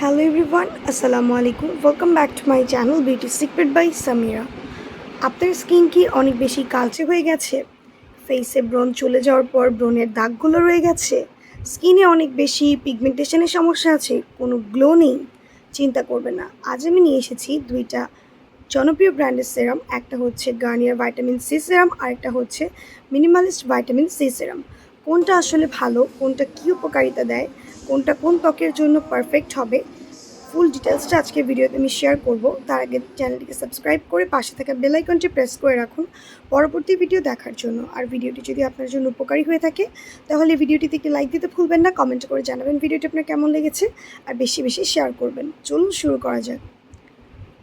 Hello everyone আসসালামু আলাইকুম welcome back to my channel beauty secret by Samira আপনার skin কি অনেক বেশি কালচে হয়ে গেছে? ফেসে ব্রণ চলে যাওয়ার পর ব্রণের দাগগুলো রয়ে গেছে। স্কিনে অনেক বেশি পিগমেন্টেশনের সমস্যা আছে, কোনো গ্লো নেই। চিন্তা করবে না। আজ আমি নিয়ে এসেছি দুইটা জনপ্রিয় ব্র্যান্ডের সেরাম একটা হচ্ছে গার্নিয়ার ভাইটামিন সি সেরাম আর একটা হচ্ছে মিনিমালিস্ট ভাইটামিন সি সেরাম কোনটা আসলে ভালো, কোনটা কী উপকারিতা দেয় কোনটা কোন ত্বকের জন্য পারফেক্ট হবে ফুল ডিটেলসটা আজকে ভিডিওতে আমি শেয়ার করব। তার আগে চ্যানেলটিকে সাবস্ক্রাইব করে পাশে থাকা বেল আইকনটি প্রেস করে রাখুন পরবর্তী ভিডিও দেখার জন্য। আর ভিডিওটি যদি আপনার জন্য উপকারী হয়ে থাকে, তাহলে ভিডিওটিতে একটি লাইক দিতে ভুলবেন না কমেন্ট করে জানাবেন ভিডিওটি আপনার কেমন লেগেছে, আর বেশি বেশি শেয়ার করবেন। চলুন শুরু করা যাক।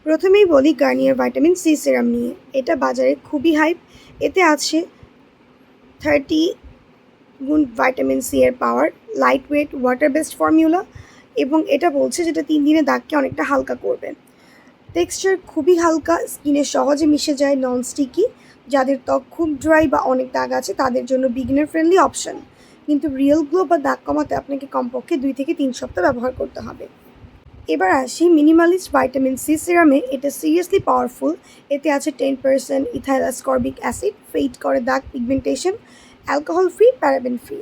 প্রথমেই বলি গার্নিয়ার ভাইটামিন সি সিরাম নিয়ে। এটা বাজারে খুবই হাইপ এতে আছে থার্টি গুণ ভাইটামিন সি এর power light weight water based formula এবং এটা বলছে যেটা তিন দিনে দাগকে অনেকটা হালকা করবে। টেক্সচার খুবই হালকা স্কিনে সহজে মিশে যায় নন স্টিকি যাদের ত্বক খুব ড্রাই বা অনেক দাগ আছে, তাদের জন্য বিগিনার ফ্রেন্ডলি অপশন কিন্তু রিয়েল গ্লো বা দাগ কমাতে আপনাকে কমপক্ষে দুই থেকে তিন সপ্তাহ ব্যবহার করতে হবে। এবার আসি মিনিমালিস্ট ভাইটামিন সি সিরামে এটা সিরিয়াসলি পাওয়ারফুল এতে আছে ten percent ethyl ascorbic acid fade করে দাগ pigmentation alcohol free paraben free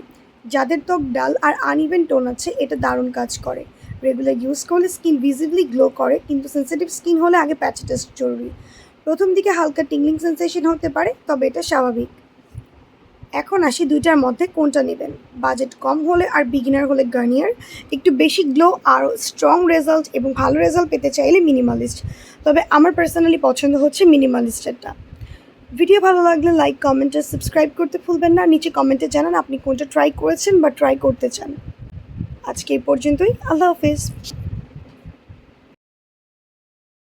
যাদের ত্বক ডাল আর আনইভেন টোন আছে, এটা দারুণ কাজ করে। রেগুলার ইউজ করলে স্কিন ভিজিবলি গ্লো করে, কিন্তু সেন্সিটিভ স্কিন হলে আগে প্যাচ টেস্ট জরুরি। প্রথম দিকে হালকা টিংলিং সেন্সেশন হতে পারে, তবে এটা স্বাভাবিক। এখন আসি দুইটার মধ্যে, কোনটা নেবেন? বাজেট কম হলে আর বিগিনার হলে গার্নিয়ার একটু বেশি গ্লো আর স্ট্রং রেজাল্ট এবং ভালো রেজাল্ট পেতে চাইলে মিনিমালিস্ট তবে আমার পার্সোনালি পছন্দ হচ্ছে মিনিমালিস্টেরটা ভিডিও ভালো লাগলে লাইক কমেন্ট আর সাবস্ক্রাইব করতে ভুলবেন না। নিচে কমেন্টে জানান আপনি কোনটা ট্রাই করেছেন বা ট্রাই করতে চান। আজকে এই পর্যন্তই। আল্লাহ হাফেজ।